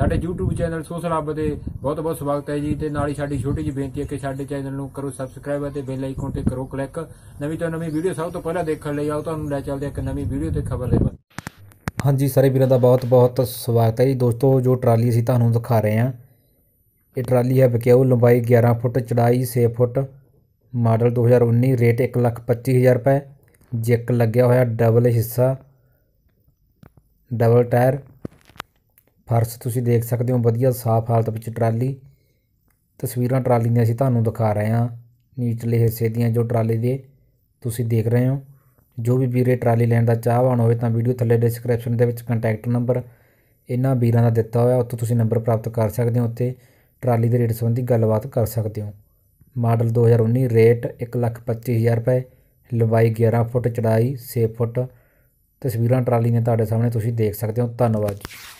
ਸਾਡੇ YouTube channel social ਹੱਬ ਦੇ ਬਹੁਤ ਬਹੁਤ ਸਵਾਗਤ ਹੈ ਜੀ ਤੇ ਨਾਲ ਹੀ ਸਾਡੀ ਛੋਟੀ ਜਿਹੀ ਬੇਨਤੀ ਹੈ ਕਿ ਸਾਡੇ ਚੈਨਲ ਨੂੰ ਕਰੋ ਸਬਸਕ੍ਰਾਈਬ ਅਤੇ ਬੈਲ ਆਈਕਨ ਤੇ ਕਰੋ ਕਲਿੱਕ ਨਵੀਂ ਤੋਂ ਨਵੀਂ ਵੀਡੀਓ ਸਭ ਤੋਂ ਪਹਿਲਾਂ ਦੇਖਣ ਲਈ ਆਓ, ਤੁਹਾਨੂੰ ਲੈ ਚੱਲਦੇ ਹਾਂ ਇੱਕ ਨਵੀਂ ਵੀਡੀਓ ਤੇ ਖਬਰ ਲੈ ਬਾਰੇ ਹਾਂਜੀ ਸਾਰੇ ਵੀਰਾਂ ਦਾ ਬਹੁਤ-ਬਹੁਤ ਸਵਾਗਤ ਹੈ ਜੀ। ਦੋਸਤੋ, ਜੋ ਟਰਾਲੀ ਅਸੀਂ ਤੁਹਾਨੂੰ ਦਿਖਾ ਰਹੇ ਹਾਂ, ਇਹ ਟਰਾਲੀ ਹੈ ਬਕਿਆਊ ਲੰਬਾਈ 11 ਫੁੱਟ, ਚੜਾਈ 6 ਫੁੱਟ, ਮਾਡਲ 2019 ਰੇਟ 125000 ਰੁਪਏ, ਜੈਕ ਲੱਗਿਆ ਹੋਇਆ ਡਬਲ ਹਿੱਸਾ ਡਬਲ ਟਾਇਰ ਫਰਸ਼ ਤੁਸੀਂ ਦੇਖ ਸਕਦੇ ਹੋ, ਵਧੀਆ ਸਾਫ਼ ਹਾਲਤ ਵਿੱਚ ਟਰਾਲੀ। ਤਸਵੀਰਾਂ ਟਰਾਲੀ ਦੀਆਂ ਅਸੀਂ ਤੁਹਾਨੂੰ ਦਿਖਾ ਰਹੇ ਹਾਂ। ਨੀਚਲੇ ਹਿੱਸੇ ਦੀਆਂ ਜੋ ਟਰਾਲੀ ਦੇ ਤੁਸੀਂ ਦੇਖ ਰਹੇ ਹੋ। ਜੋ ਵੀ ਵੀਰੇ ਟਰਾਲੀ ਲੈਣ ਦਾ ਚਾਹਵਾਨ ਹੋਵੇ ਤਾਂ ਵੀਡੀਓ ਥੱਲੇ ਡਿਸਕ੍ਰਿਪਸ਼ਨ ਦੇ ਵਿੱਚ ਕੰਟੈਕਟ ਨੰਬਰ ਇਹਨਾਂ ਵੀਰਾਂ ਦਾ ਦਿੱਤਾ ਹੋਇਆ, ਉੱਥੋਂ ਤੁਸੀਂ ਨੰਬਰ ਪ੍ਰਾਪਤ ਕਰ ਸਕਦੇ ਹੋ ਉੱਤੇ ਟਰਾਲੀ ਦੇ ਰੇਟ ਸੰਬੰਧੀ ਗੱਲਬਾਤ ਕਰ ਸਕਦੇ ਹੋ। ਮਾਡਲ 2019 ਰੇਟ 125000 ਰੁਪਏ, ਲੰਬਾਈ 11 ਫੁੱਟ, ਚੜਾਈ 6 ਫੁੱਟ। ਤਸਵੀਰਾਂ ਟਰਾਲੀ ਨੇ ਤੁਹਾਡੇ ਸਾਹਮਣੇ ਤੁਸੀਂ ਦੇਖ ਸਕਦੇ ਹੋ। ਧੰਨਵਾਦ ਜੀ।